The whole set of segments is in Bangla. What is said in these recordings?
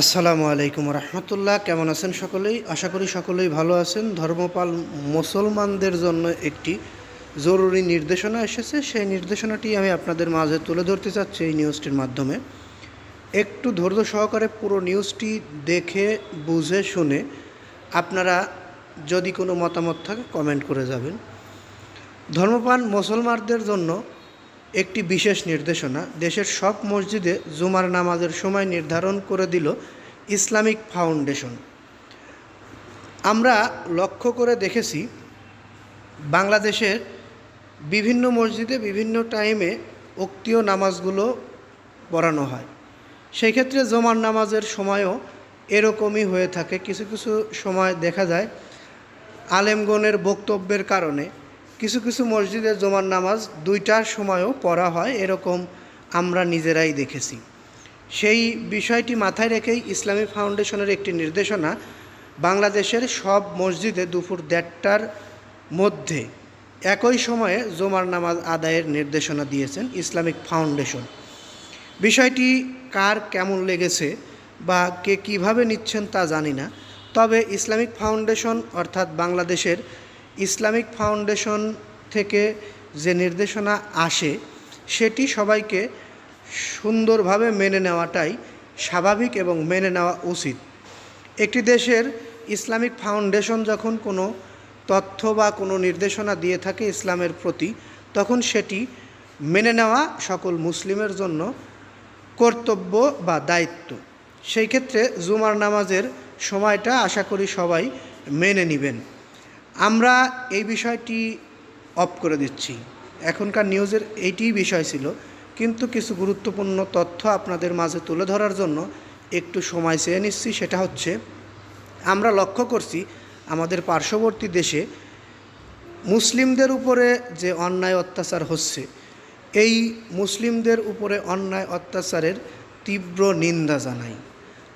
আসসালামু আলাইকুম রহমতুল্লাহ। কেমন আছেন সকলেই? আশা করি সকলেই ভালো আছেন। ধর্মপাল মুসলমানদের জন্য একটি জরুরি নির্দেশনা এসেছে। সেই নির্দেশনাটি আমি আপনাদের মাঝে তুলে ধরতে চাচ্ছি এই নিউজটির মাধ্যমে। একটু ধৈর্য সহকারে পুরো নিউজটি দেখে, বুঝে, শুনে আপনারা যদি কোনো মতামত থাকে কমেন্ট করে যাবেন। ধর্মপান মুসলমানদের জন্য একটি বিশেষ নির্দেশনা, দেশের সব মসজিদে জুমার নামাজের সময় নির্ধারণ করে দিল ইসলামিক ফাউন্ডেশন। আমরা লক্ষ্য করে দেখেছি, বাংলাদেশের বিভিন্ন মসজিদে বিভিন্ন টাইমে উক্তীয় নামাজগুলো পড়ানো হয়। সেই ক্ষেত্রে জমার নামাজের সময়ও এরকমই হয়ে থাকে। কিছু কিছু সময় দেখা যায়, আলেমগণের বক্তব্যের কারণে কিছু কিছু মসজিদে জমার নামাজ দুইটার সময়ও পড়া হয়, এরকম আমরা নিজেরাই দেখেছি। সেই বিষয়টি মাথায় রেখেই ইসলামী ফাউন্ডেশনের একটি নির্দেশনা, বাংলাদেশের সব মসজিদে দুপুর দেড়টার মধ্যে একই সময়ে জমার নামাজ আদায়ের নির্দেশনা দিয়েছেন ইসলামিক ফাউন্ডেশন। বিষয়টি কার কেমন লেগেছে বা কে কীভাবে নিচ্ছেন তা জানি না, তবে ইসলামিক ফাউন্ডেশন অর্থাৎ বাংলাদেশের ইসলামিক ফাউন্ডেশন থেকে যে নির্দেশনা আসে, সেটি সবাইকে সুন্দরভাবে মেনে নেওয়াটাই স্বাভাবিক এবং মেনে নেওয়া উচিত। একটি দেশের ইসলামিক ফাউন্ডেশন যখন কোনো তথ্য বা কোনো নির্দেশনা দিয়ে থাকে ইসলামের প্রতি, তখন সেটি মেনে নেওয়া সকল মুসলিমের জন্য কর্তব্য বা দায়িত্ব। সেই ক্ষেত্রে জুমার নামাজের সময়টা আশা করি সবাই মেনে নেবেন। আমরা এই বিষয়টি অফ করে দিচ্ছি। এখনকার নিউজের এইটিই বিষয় ছিল। কিন্তু কিছু গুরুত্বপূর্ণ তথ্য আপনাদের মাঝে তুলে ধরার জন্য একটু সময় চেয়ে নিচ্ছি। সেটা হচ্ছে, আমরা লক্ষ্য করছি আমাদের পার্শ্ববর্তী দেশে মুসলিমদের উপরে যে অন্যায় অত্যাচার হচ্ছে, এই মুসলিমদের উপরে অন্যায় অত্যাচারের তীব্র নিন্দা জানাই।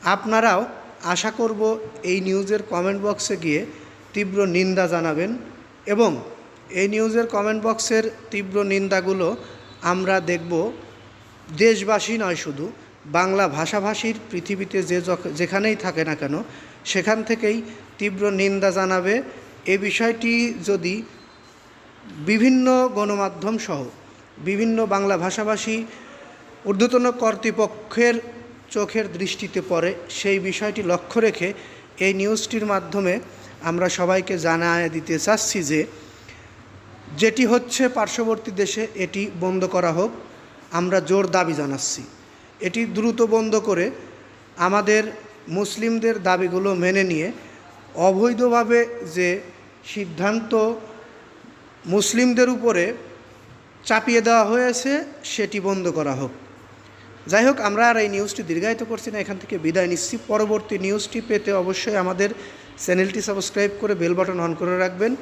আপনারাও আশা করব এই নিউজের কমেন্ট বক্সে গিয়ে তীব্র নিন্দা জানাবেন এবং এই নিউজের কমেন্ট বক্সের তীব্র নিন্দাগুলো আমরা দেখব। দেশবাসী নয় শুধু, বাংলা ভাষাভাষীর পৃথিবীতে যে যখ- যেখানেই থাকে না কেন, সেখান থেকেই তীব্র নিন্দা জানাবে। এ বিষয়টি যদি বিভিন্ন গণমাধ্যম সহ বিভিন্ন বাংলা ভাষাভাষী ঊর্ধ্বতন কর্তৃপক্ষের চোখের দৃষ্টিতে পড়ে, সেই বিষয়টি লক্ষ্য রেখে এই নিউজটির মাধ্যমে আমরা সবাইকে জানায় দিতে চাচ্ছি যে যেটি হচ্ছে পার্শ্ববর্তী দেশে এটি বন্ধ করা হোক, আমরা জোর দাবি জানাচ্ছি। এটি দ্রুত বন্ধ করে আমাদের মুসলিমদের দাবিগুলো মেনে নিয়ে অবৈধভাবে যে সিদ্ধান্ত মুসলিমদের উপরে চাপিয়ে দেওয়া হয়েছে, সেটি বন্ধ করা হোক। যাই হোক, আমরা আর এই নিউজটি দীর্ঘায়িত করছি না, এখান থেকে বিদায় নিচ্ছি। পরবর্তী নিউজটি পেতে অবশ্যই আমাদের চ্যানেলটি সাবস্ক্রাইব করে বেল বাটন অন করে রাখবেন।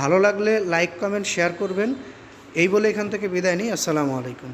ভালো লাগলে লাইক, কমেন্ট, শেয়ার করবেন। এই বলে এখান থেকে বিদায় নিই। আসসালামু আলাইকুম।